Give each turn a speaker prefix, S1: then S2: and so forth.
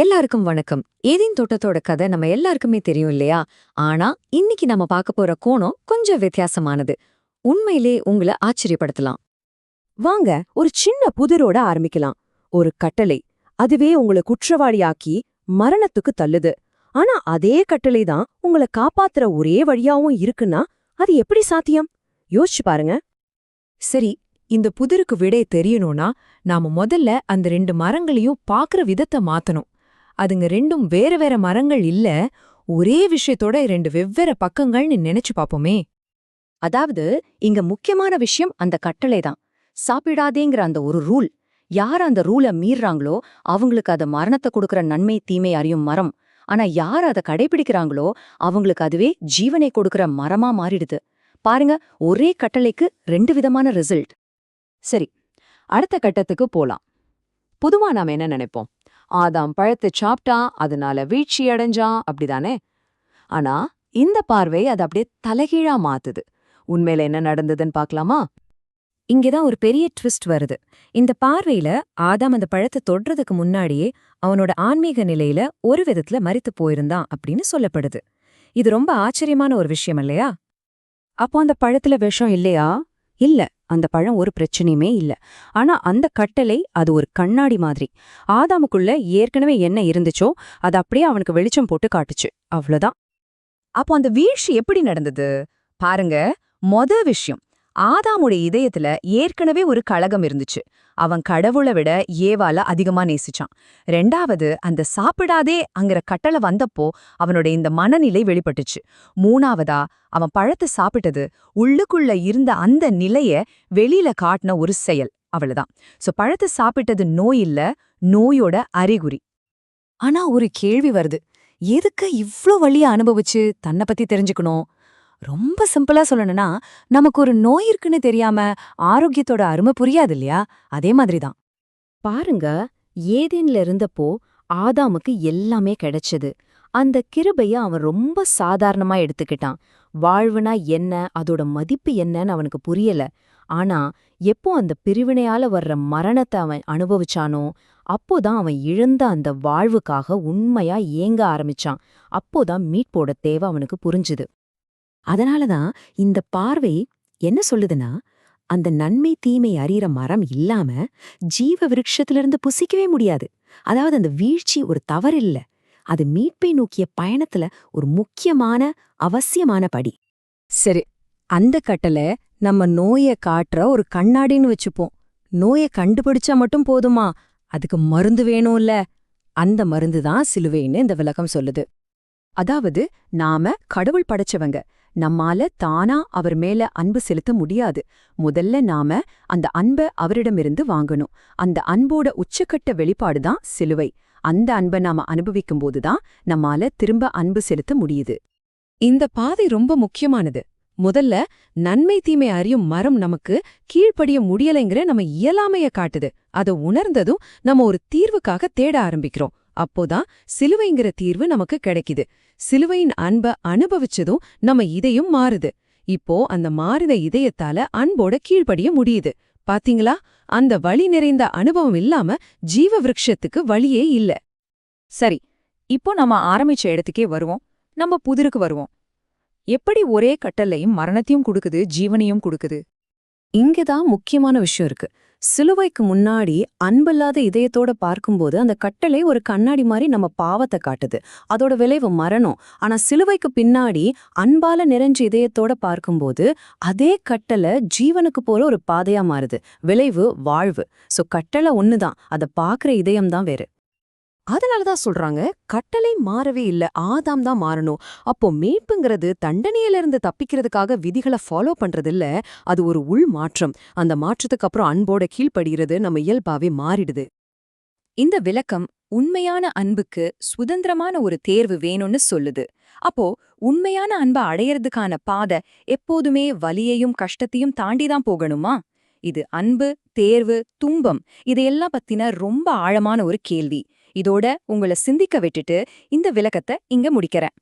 S1: எல்லாருக்கும் வணக்கம். ஏதேன் தோட்டத்தோட கதை நம்ம எல்லாருக்குமே தெரியும் இல்லையா? ஆனா இன்னைக்கு நம்ம பார்க்க போற கோணம் கொஞ்சம் வித்தியாசமானது. உண்மையிலே உங்களை ஆச்சரியப்படுத்தலாம்.
S2: வாங்க ஒரு சின்ன புதிரோட ஆரம்பிக்கலாம். ஒரு கட்டளை. அதுவே உங்களை குற்றவாளியாக்கி மரணத்துக்கு தள்ளுது. ஆனா அதே கட்டளை தான் உங்களை காப்பாத்துற ஒரே வழியாவும் இருக்குன்னா அது எப்படி சாத்தியம்? யோசிச்சு பாருங்க.
S3: சரி இந்த புதிருக்கு விடை தெரியணும்னா நாம முதல்ல அந்த ரெண்டு மரங்களையும் பாக்குற விதத்தை மாத்தணும். அதுங்க ரெண்டும் வேற வேற மரங்கள் இல்ல ஒரே விஷயத்தோட ரெண்டு வெவ்வேறு பக்கங்கள்னு நினைச்சு பாப்போமே.
S1: அதாவது இங்க முக்கியமான விஷயம் அந்த கட்டளை தான். சாப்பிடாதேங்கிற அந்த ஒரு ரூல் யார் அந்த ரூலை மீறாங்களோ அவங்களுக்கு அது மரணத்தை கொடுக்கற நன்மை தீமை அறியும் மரம். ஆனா யார் அதை கடைபிடிக்கிறாங்களோ அவங்களுக்கு அதுவே ஜீவனை கொடுக்கற மரமா மாறிடுது. பாருங்க ஒரே கட்டளைக்கு ரெண்டு விதமான ரிசல்ட்
S2: சரி அடுத்த கட்டத்துக்கு போலாம். பொதுவா நாம என்ன நினைப்போம்? ஆதாம் பழத்தை சாப்பிட்டா அதனால வீழ்ச்சி அடைஞ்சான் அப்படிதானே? ஆனா இந்த பார்வை அது அப்படியே தலைகீழா மாத்துது. உண்மையில என்ன நடந்ததுன்னு பார்க்கலாமா?
S3: இங்கதான் ஒரு பெரிய ட்விஸ்ட் வருது. இந்த பார்வையில ஆதாம் அந்த பழத்தை தொடுறதுக்கு முன்னாடியே அவனோட ஆன்மீக நிலையில ஒரு விதத்துல மறித்து போயிருந்தான் அப்படின்னு சொல்லப்படுது. இது ரொம்ப ஆச்சரியமான ஒரு விஷயம் இல்லையா?
S2: அப்போ அந்த பழத்துல விஷம் இல்லையா? இல்ல. அந்த பழம் ஒரு பிரச்சனையுமே இல்ல. ஆனா அந்த கட்டளை அது ஒரு கண்ணாடி மாதிரி. ஆதாமுக்குள்ள ஏற்கனவே என்ன இருந்துச்சோ அது அப்படியே அவனுக்கு வெளிச்சம் போட்டு காட்டுச்சு. அவ்வளோதான்
S3: அப்போ அந்த வீழ்ச்சி எப்படி நடந்தது? பாருங்க. மொத விஷயம். ஆதாமுடைய இதயத்துல ஏற்கனவே ஒரு கழகம் இருந்துச்சு. அவன் கடவுளை விட ஏவால அதிகமா நேசிச்சான். ரெண்டாவது அந்த சாப்பிடாதே அங்கிற கட்டளை வந்தப்போ அவனோட இந்த மனநிலை வெளிப்பட்டுச்சு. மூணாவதா அவன் பழத்தை சாப்பிட்டது உள்ளுக்குள்ள இருந்த அந்த நிலைய வெளியில காட்டின ஒரு செயல் அவ்வளவுதான். சோ பழத்தை சாப்பிட்டது நோய் இல்ல நோயோட அறிகுறி. ஆனா ஒரு கேள்வி வருது. எதுக்கு இவ்ளோ வழிய அனுபவிச்சு தன்னை பத்தி தெரிஞ்சுக்கணும்? ரொம்ப சிம்பிளா சொல்லணும்னா நமக்கு ஒரு நோய் இருக்குன்னு தெரியாம ஆரோக்கியத்தோட அருமை புரியாது இல்லையா? அதே மாதிரிதான்.
S2: பாருங்க ஏதேன்ல இருந்தப்போ ஆதாமுக்கு எல்லாமே கிடைச்சது. அந்த கிருபைய அவன் ரொம்ப சாதாரணமா எடுத்துக்கிட்டான். வாழ்வுனா என்ன அதோட மதிப்பு என்னன்னு அவனுக்கு புரியல. ஆனா எப்போ அந்த பிரிவினையால வர்ற மரணத்தை அவன் அனுபவிச்சானோ அப்போதான் அவன் இழந்த அந்த வாழ்வுக்காக உண்மையா ஏங்க ஆரம்பிச்சான். அப்போதான் மீட்போட தேவை அவனுக்கு புரிஞ்சுது. அதனால தான் இந்த பார்வை என்ன சொல்லுதுன்னா அந்த நன்மை தீமை அறிகிற மரம் இல்லாம ஜீவ விருட்சத்திலிருந்து புசிக்கவே முடியாது. அதாவது அந்த வீழ்ச்சி ஒரு தவறு இல்ல. அது மீட்பை நோக்கிய பயணத்துல ஒரு முக்கியமான அவசியமான படி.
S3: சரி அந்த கட்டல நம்ம நோய காட்டுற ஒரு கண்ணாடின்னு வச்சுப்போம். நோய கண்டுபிடிச்சா மட்டும் போதுமா? அதுக்கு மருந்து வேணும்ல? அந்த மருந்து தான் சிலுவைன்னு இந்த விளக்கம் சொல்லுது. அதாவது நாம கடவுள் படைச்சவங்க. நம்மால தானா அவர் மேல அன்பு செலுத்த முடியாது. முதல்ல நாம அந்த அன்பை அவரிடமிருந்து வாங்கணும். அந்த அன்போட உச்சக்கட்ட வெளிப்பாடுதான் சிலுவை. அந்த அன்பை நாம அனுபவிக்கும் போதுதான் நம்மால திரும்ப அன்பு செலுத்த முடியுது. இந்த பாதை ரொம்ப முக்கியமானது. முதல்ல நன்மை தீமை அறியும் மரம் நமக்கு கீழ்ப்படிய முடியலைங்கிற நம்ம இயலாமைய காட்டுது. அத உணர்ந்ததும் நம்ம ஒரு தீர்வுக்காக தேட ஆரம்பிக்கிறோம். அப்போதான் சிலுவைங்கிற தீர்வு நமக்கு கிடைக்குது. சிலுவையின் அன்ப அனுபவிச்சதும் நம்ம இதயம் மாறுது. இப்போ அந்த மாறுத இதயத்தால அன்போட கீழ்ப்படிய முடியுது. பாத்தீங்களா? அந்த வழி நிறைந்த அனுபவம் இல்லாம ஜீவ விரக்ஷத்துக்கு வழியே இல்ல. சரி இப்போ நம்ம ஆரம்பிச்ச இடத்துக்கே வருவோம். நம்ம புதிருக்கு வருவோம். எப்படி ஒரே கட்டளையும் மரணத்தையும் கொடுக்குது ஜீவனையும் கொடுக்குது? இங்கதான் முக்கியமான விஷயம் இருக்கு. சிலுவைக்கு முன்னாடி அன்பில்லாத இதயத்தோட பார்க்கும்போது அந்த கட்டளை ஒரு கண்ணாடி மாதிரி நம்ம பாவத்தை காட்டுது. அதோட விளைவு மரணம். ஆனா சிலுவைக்கு பின்னாடி அன்பால நிறைஞ்ச இதயத்தோட பார்க்கும்போது அதே கட்டளை ஜீவனுக்கு போற ஒரு பாதையா மாறுது. விளைவு வாழ்வு. சோ கட்டளை ஒண்ணுதான். அதை பாக்குற இதயம்தான் வேறு. அதனால தான் சொல்றாங்க கட்டளை மாறவே இல்ல ஆதாம் தான் மாறணும். அப்போ மீட்புங்கிறது தண்டனையில இருந்து தப்பிக்கிறதுக்காக விதிகளை ஃபாலோ பண்றது இல்ல அது ஒரு உள் மாற்றம். அந்த மாற்றத்துக்கு அப்புறம் அன்போட கீழ்ப்படுகிறது நம்ம இயல்பாவே மாறிடுது. இந்த விளக்கம் உண்மையான அன்புக்கு சுதந்திரமான ஒரு தேர்வு வேணும்னு சொல்லுது. அப்போ உண்மையான அன்பை அடையறதுக்கான பாதை எப்போதுமே வலியையும் கஷ்டத்தையும் தாண்டிதான் போகணுமா? இது அன்பு தேர்வு துன்பம் இதையெல்லாம் பத்தின ரொம்ப ஆழமான ஒரு கேள்வி. இதோட உங்களை சிந்திக்க விட்டுட்டு இந்த விளக்கத்தை இங்க முடிக்கிறேன்.